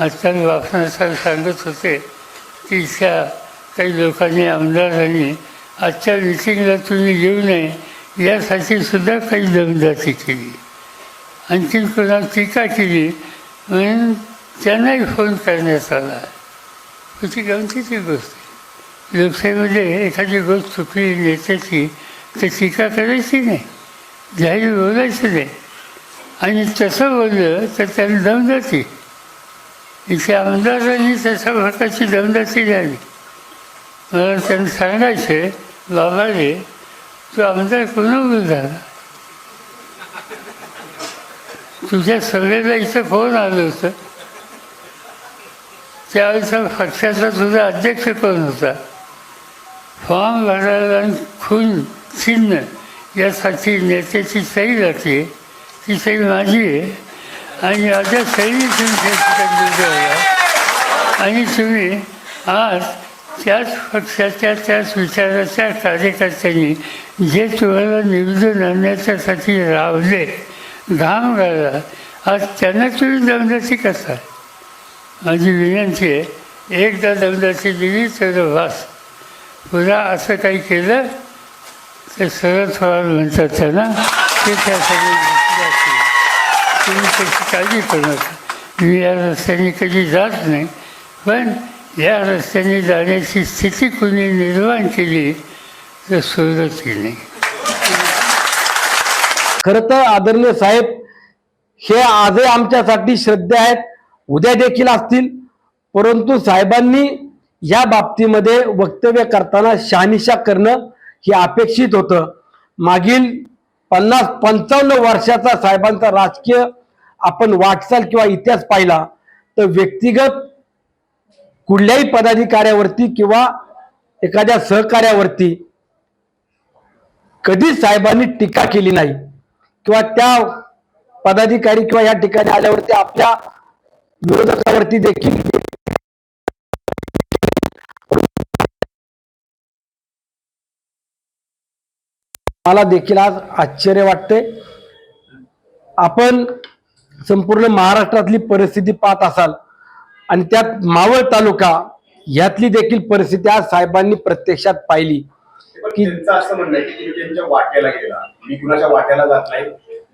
आजकाल वापरणार सांगत होते की इथल्या काही लोकांनी आमदारांनी आजच्या मिटिंगला तुम्ही येऊ नये यासाठी सुद्धा काही दमदाटी केली. आणखी कोणा टीका केली म्हणून त्यांनाही फोन करण्यात आला. होती गमतीची गोष्ट? आहे. लोकशाहीमध्ये एखादी गोष्ट चुकली नेत्याची तर टीका करायची नाही जाहीर बोलायची नाही. आणि तसं बोललं तर त्याला दमदाटी. इथे आमदारांनी त्याच्या भागाची दमदाटी द्यावी मला त्यांना सांगायचे बाबाने तू आमदार कोणावर झाला तुझ्या सगळ्याला इथं फोन आलं होतं त्यावेळेचा पक्षाचा तुझा अध्यक्ष कोण होता फॉर्म भरायला आणि खून चिन्ह यासाठी नेत्याची सही जाते ती सही माझी आहे आणि माझ्या सही तुम्ही आणि तुम्ही आज त्याच पक्षाच्या त्याच विचाराच्या कार्यकर्त्यांनी जे तुम्हाला निवडून आणण्याच्यासाठी रावले घाम घाला आज त्यांना तुम्ही दमदाची कसा माझी विनंती आहे एकदा दमदाची दिली तर वास पुन्हा असं काही केलं तर सरळ पवार म्हणतात त्यांना ते त्यासाठी तुम्ही त्याची काळजी करू नका मी या रस्त्याने कधी जात नाही पण या रस्त्याने जाण्याची स्थिती कुणी निर्माण केली तर सोडत केली खरं तर आदरणीय साहेब हे आजही आमच्यासाठी श्रद्धे आहेत उद्या देखील असतील. परंतु साहेबांनी या बाबतीमध्ये वक्तव्य करताना शहानिशा करणं हे अपेक्षित होतं. मागील पन्नास पंचावन्न वर्षाचा साहेबांचा राजकीय आपण वाटचाल किंवा इतिहास पाहिला तर व्यक्तिगत कुठल्याही पदाधिकाऱ्यावरती किंवा एखाद्या सहकार्यावरती कधीच साहेबांनी टीका केली नाही. किंवा त्या पदाधिकारी किंवा या ठिकाणी आल्यावरती आपल्या विरोधकावरती देखील मला देखील आज आश्चर्य वाटते आपण संपूर्ण महाराष्ट्रातली परिस्थिती पाहत असाल आणि त्यात मावळ तालुका यातली देखील परिस्थिती आज साहेबांनी प्रत्यक्षात पाहिली. त्यांचं असं म्हणणं की तुम्ही त्यांच्या वाट्याला गेला. मी कुणाच्या वाट्याला जात नाही.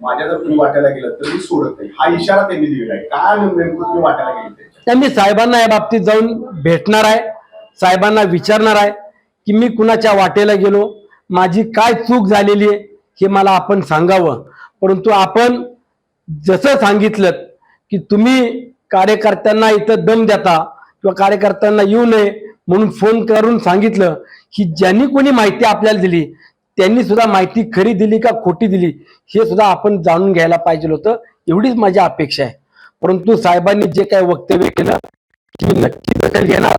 माझ्या जर तुम्ही वाट्याला गेलं तर मी सोडत नाही. हा इशारा त्यांनी दिलेला आहे. काय नेमकं तुम्ही वाट्याला गेले त्यांच्या त्या मी साहेबांना या बाबतीत जाऊन भेटणार आहे. साहेबांना विचारणार आहे की मी कुणाच्या वाटेला गेलो? माझी काय चूक झालेली आहे? हे मला आपण सांगावं. परंतु आपण जसं सांगितलं की तुम्ही कार्यकर्त्यांना इथं दम देता किंवा कार्यकर्त्यांना येऊ नये म्हणून फोन करून सांगितलं की ज्यांनी कोणी माहिती आपल्याला दिली त्यांनी सुद्धा माहिती खरी दिली का खोटी दिली हे सुद्धा आपण जाणून घ्यायला पाहिजे होतं एवढीच माझी अपेक्षा आहे. परंतु साहेबांनी जे काही वक्तव्य केलं की नक्की दखल घेणार.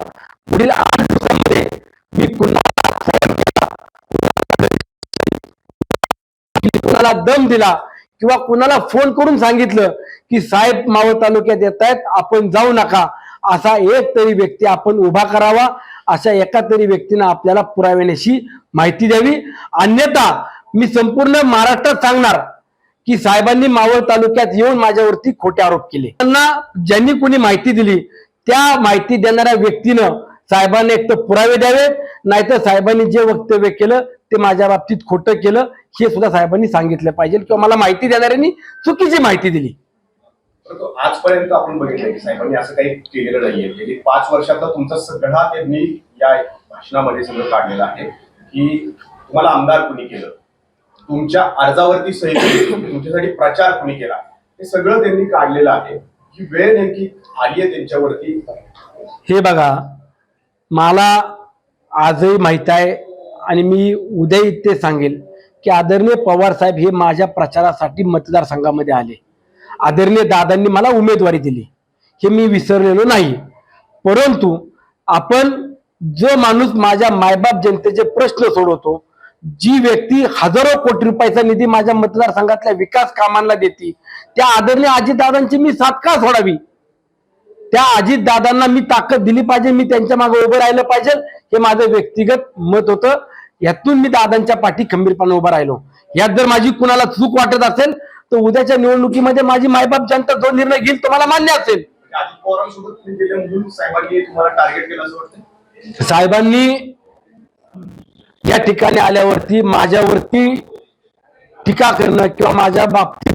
पुढील आठ दिवसामध्ये मी पुन्हा कुणाला दम दिला किंवा कुणाला फोन करून सांगितलं की साहेब मावळ तालुक्यात येत आहेत आपण जाऊ नका. असा एक तरी व्यक्ती आपण उभा करावा अशा एका तरी व्यक्तीनं आपल्याला पुराव्याशी माहिती द्यावी. अन्यथा मी संपूर्ण महाराष्ट्रात सांगणार की साहेबांनी मावळ तालुक्यात येऊन माझ्यावरती खोटे आरोप केले. त्यांना ज्यांनी कोणी माहिती दिली त्या माहिती देणाऱ्या व्यक्तीनं साहेबांनी एक तर पुरावे द्यावे नाहीतर साहेबांनी जे वक्तव्य केलं ते माझ्या बाबतीत खोटं केलं हे सुद्धा साहेबांनी सांगितलं पाहिजे किंवा मला माहिती देणाऱ्यांनी चुकीची माहिती दिली. आजपर्यंत आपण बघितलं की साहेबांनी असं काही केलेलं नाहीये. गेली पाच वर्षातला तुमचा सगळा त्यांनी या भाषणामध्ये सगळं काढलेलं आहे की तुम्हाला आमदार कुणी केलं? तुमच्या अर्जावरती सही केली तुमच्यासाठी प्रचार कुणी केला? हे सगळं त्यांनी काढलेलं आहे. ही वेळ नेमकी आली आहे त्यांच्यावरती? हे बघा मला आजही माहीत आहे आणि मी उद्याही ते सांगेल की आदरणीय पवार साहेब हे माझ्या प्रचारासाठी मतदारसंघामध्ये आले. आदरणीय दादांनी मला उमेदवारी दिली. हे मी विसरलेलो नाही. परंतु आपण जो माणूस माझ्या मायबाप जनतेचे प्रश्न सोडवतो जी व्यक्ती हजारो कोटी रुपयाचा निधी माझ्या मतदारसंघातल्या विकास कामांना देते त्या आदरणीय अजितदादांची मी साथ का सोडावी. त्या अजित दादांना मी ताकद दिली पाहिजे मी त्यांच्या मागे उभं राहिलं पाहिजे हे माझं व्यक्तिगत मत होतं. यातून मी दादांच्या पाठी खंबीरपणे उभं राहिलो. यात जर माझी कुणाला चूक वाटत असेल तर उद्याच्या निवडणुकीमध्ये माझी मायबाप जनता जो निर्णय घेईल तो मला मान्य असेल. तुम्हाला साहेबांनी या ठिकाणी आल्यावरती माझ्यावरती टीका करणं किंवा माझ्या बाबतीत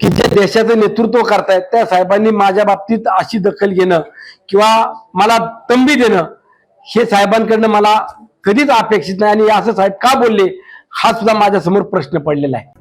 की जे देशाचं नेतृत्व करतायत त्या साहेबांनी माझ्या बाबतीत अशी दखल घेणं किंवा मला तंबी देणं हे साहेबांकडनं मला कधीच अपेक्षित नाही. आणि असं साहेब का बोलले? हा सुद्धा माझ्यासमोर प्रश्न पडलेला आहे.